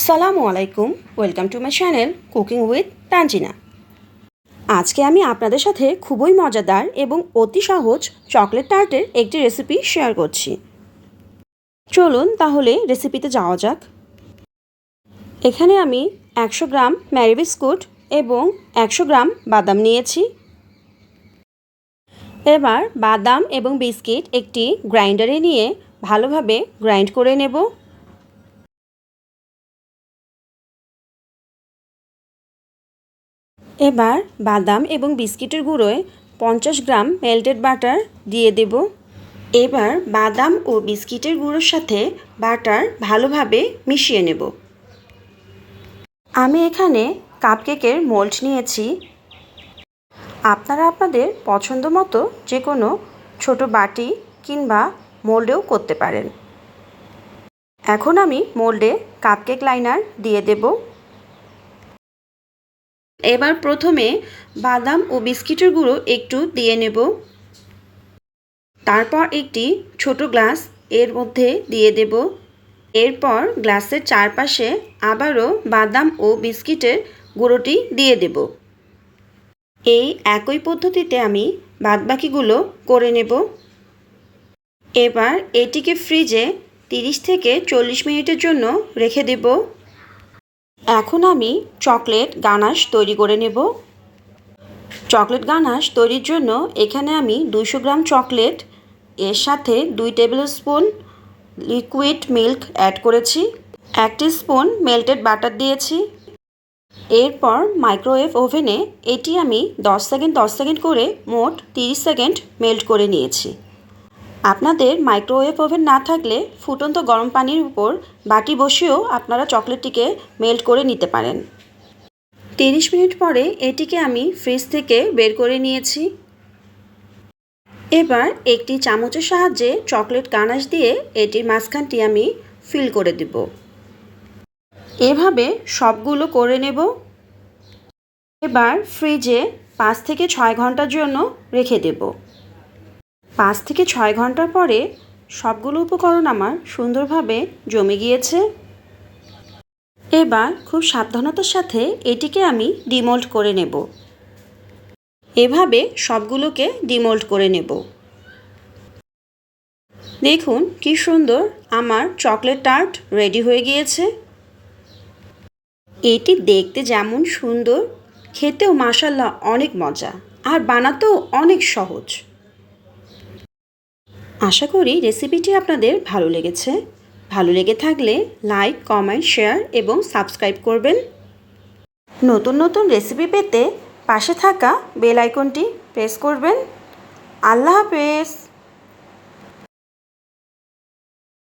আসসালামু আলাইকুম, welcome to my channel cooking with Tanzina. আজকে আমি আপনাদের সাথে খুবই মজাদার এবং অতি সহজ চকলেট টার্টের একটি রেসিপি শেয়ার করছি। চলুন তাহলে রেসিপিতে যাওয়া যাক। এখানে আমি একশো গ্রাম ম্যারি বিস্কুট এবং একশো গ্রাম বাদাম নিয়েছি। এবার বাদাম এবং বিস্কিট একটি গ্রাইন্ডারে নিয়ে ভালোভাবে গ্রাইন্ড করে নেব। এবার বাদাম এবং বিস্কিটের গুঁড়োয় পঞ্চাশ গ্রাম মেল্টেড বাটার দিয়ে দেব। এবার বাদাম ও বিস্কিটের গুঁড়োর সাথে বাটার ভালোভাবে মিশিয়ে নেব। আমি এখানে কাপকেকের মোল্ড নিয়েছি। আপনারা আপনাদের পছন্দ মতো যে কোনো ছোটো বাটি কিংবা মোল্ডেও করতে পারেন। এখন আমি মোল্ডে কাপকেক লাইনার দিয়ে দেবো। এবার প্রথমে বাদাম ও বিস্কিটের গুঁড়ো একটু দিয়ে নেব। তারপর একটি ছোট গ্লাস এর মধ্যে দিয়ে দেব। এরপর গ্লাসের চারপাশে আবারও বাদাম ও বিস্কিটের গুঁড়োটি দিয়ে দেব। এই একই পদ্ধতিতে আমি বাদবাকিগুলো করে নেব। এবার এটিকে ফ্রিজে তিরিশ থেকে চল্লিশ মিনিটের জন্য রেখে দেব। এখন আমি চকলেট গানাশ তৈরি করে নেব। চকলেট গানাশ তৈরির জন্য এখানে আমি দুশো গ্রাম চকলেট, এর সাথে দুই tablespoon liquid milk add করেছি একটি স্পুন মেল্টেড বাটার দিয়েছি। এরপর মাইক্রোওয়েভ ওভেনে এটি আমি দশ সেকেন্ড দশ সেকেন্ড করে মোট তিরিশ সেকেন্ড মেল্ট করে নিয়েছি। আপনাদের মাইক্রোওয়েভ ওভেন না থাকলে ফুটন্ত গরম পানির উপর বাটি বসিয়েও আপনারা চকলেটটিকে মেল্ট করে নিতে পারেন। তিরিশ মিনিট পরে এটিকে আমি ফ্রিজ থেকে বের করে নিয়েছি। এবার একটি চামচের সাহায্যে চকলেট গানাশ দিয়ে এটির মাঝখানটি আমি ফিল করে দেব। এভাবে সবগুলো করে নেব। এবার ফ্রিজে পাঁচ থেকে ছয় ঘণ্টার জন্য রেখে দেবো। পাঁচ থেকে ছয় ঘণ্টা পরে সবগুলো উপকরণ আমার সুন্দরভাবে জমে গিয়েছে। এবার খুব সাবধানতার সাথে এটিকে আমি ডিমোল্ড করে নেব। এভাবে সবগুলোকে ডিমোল্ড করে নেব। দেখুন কি সুন্দর আমার চকলেট টার্ট রেডি হয়ে গিয়েছে। এটি দেখতে যেমন সুন্দর, খেতেও মাসাল্লাহ অনেক মজা, আর বানাতেও অনেক সহজ। আশা করি রেসিপিটি আপনাদের ভালো লেগেছে। ভালো লেগে থাকলে লাইক, কমেন্ট, শেয়ার এবং সাবস্ক্রাইব করবেন। নতুন নতুন রেসিপি পেতে পাশে থাকা বেল আইকনটি প্রেস করবেন। আল্লাহ হাফেজ।